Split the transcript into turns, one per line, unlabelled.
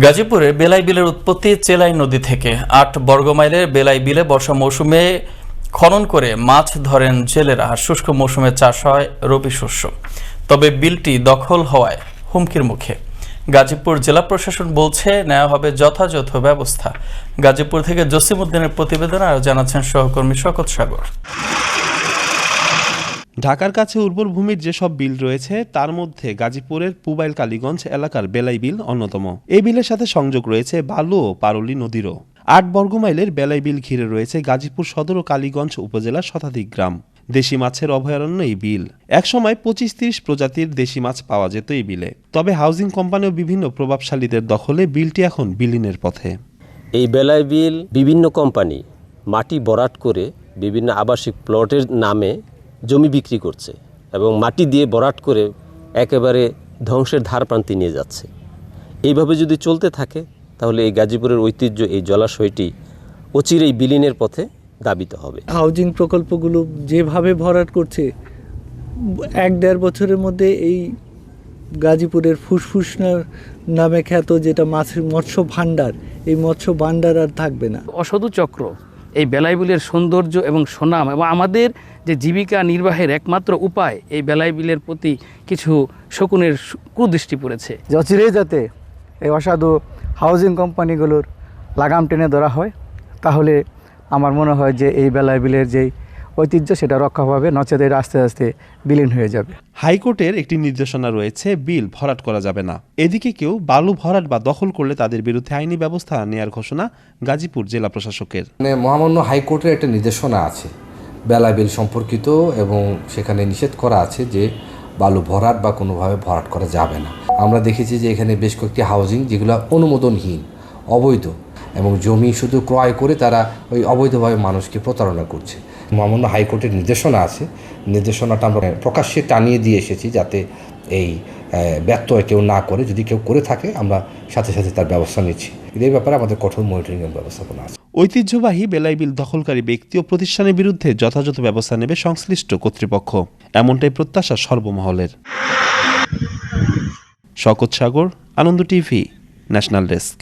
গাজীপুরে বেলাই বিলের উৎপত্তি চেলাই নদী থেকে আট বর্গমাইলের বেলাই বিলে বর্ষা মৌসুমে খনন করে মাছ ধরেন জেলেরা। শুষ্ক মৌসুমে চাষ হয় রবি শস্য। তবে বিলটি দখল হওয়ায় হুমকির মুখে। গাজীপুর জেলা প্রশাসন বলছে, নেওয়া হবে যথাযথ ব্যবস্থা। গাজীপুর থেকে জসিমউদ্দিনের প্রতিবেদন আর জানাচ্ছেন সহকর্মী শকত সাগর।
ঢাকার কাছে উর্বর ভূমির যেসব বিল রয়েছে, তার মধ্যে গাজীপুরের পুবাইল কালীগঞ্জ এলাকার বেলাই বিল অন্যতম। এই বিলের সাথে সংযোগ রয়েছে বালু ও পারুলি নদীরও। আট বর্গমাইলের বেলাই বিল ঘিরে রয়েছে গাজীপুর সদর ও কালীগঞ্জ উপজেলার শতাধিক গ্রাম। দেশি মাছের অভয়ারণ্য এই বিল। একসময় পঁচিশ তিরিশ প্রজাতির দেশি মাছ পাওয়া যেত এই বিলে। তবে হাউজিং কোম্পানি ও বিভিন্ন প্রভাবশালীদের দখলে বিলটি এখন বিলীনের পথে।
এই বেলায় বিল বিভিন্ন কোম্পানি মাটি বরাট করে বিভিন্ন আবাসিক প্লটের নামে জমি বিক্রি করছে এবং মাটি দিয়ে বরাট করে একেবারে ধ্বংসের ধার প্রান্তে নিয়ে যাচ্ছে। এইভাবে যদি চলতে থাকে তাহলে এই গাজীপুরের ঐতিহ্য এই জলাশয়টি অচিরেই বিলীনের পথে দাবিত হবে।
হাউজিং প্রকল্পগুলো যেভাবে ভরাট করছে এক দেড় বছরের মধ্যে এই গাজীপুরের ফুসফুস নামে খ্যাত যেটা মাছের মৎস্য ভাণ্ডার এই মৎস্য ভাণ্ডার আর থাকবে না।
অসাধু চক্র এই বেলাইবিলের সৌন্দর্য এবং সুনাম এবং আমাদের যে জীবিকা নির্বাহের একমাত্র উপায়, এই বেলাইবিলের প্রতি কিছু শকুনের কুদৃষ্টি পড়েছে।
যে অচিরেই যাতে এই অসাধু হাউজিং কোম্পানিগুলোর লাগাম টেনে ধরা হয়, তাহলে আমার মনে হয় যে এই বেলাইবিলের যেই ঐতিহ্য সেটা রক্ষা পাবে নচেত এটা আস্তে আস্তে বিলীন হয়ে যাবে।
হাইকোর্টের একটি নির্দেশনা রয়েছে বিল ভরাট করা যাবে না। এদিকে কেউ বালু ভরাট বা দখল করলে তাদের বিরুদ্ধে আইনি ব্যবস্থা নেয়ার ঘোষণা গাজীপুর জেলা প্রশাসকের।
মানে মহামান্য হাইকোর্টের একটা নির্দেশনা আছে। বেলা বিল সম্পর্কিত এবং সেখানে নিষেধ করা আছে যে বালু ভরাট বা কোনোভাবে ভরাট করা যাবে না। আমরা দেখেছি যে এখানে বেশ কয়েকটি হাউজিং যেগুলো অনুমোদনহীন অবৈধ। এবং জমি শুধু ক্রয় করে তারা ওই অবৈধভাবে মানুষকে প্রতারণা করছে। মহামান্য হাইকোর্টের নির্দেশনা আছে। নির্দেশনাটা আমরা প্রকাশ্যে টানিয়ে দিয়ে এসেছি যাতে এই ব্যত্যয় কেউ না করে, যদি কেউ করে থাকে, আমরা সাথে সাথে তার ব্যবস্থা নিচ্ছি। এই ব্যাপারে আমাদের কঠোর মনিটরিংয়ের ব্যবস্থাপনা আছে।
ঐতিহ্যবাহী বেলাই বিল দখলকারী ব্যক্তি ও প্রতিষ্ঠানের বিরুদ্ধে যথাযথ ব্যবস্থা নেবে সংশ্লিষ্ট কর্তৃপক্ষ। এমনটাই প্রত্যাশা সর্বমহলের। শকত Sagar, Ananda TV, national desk.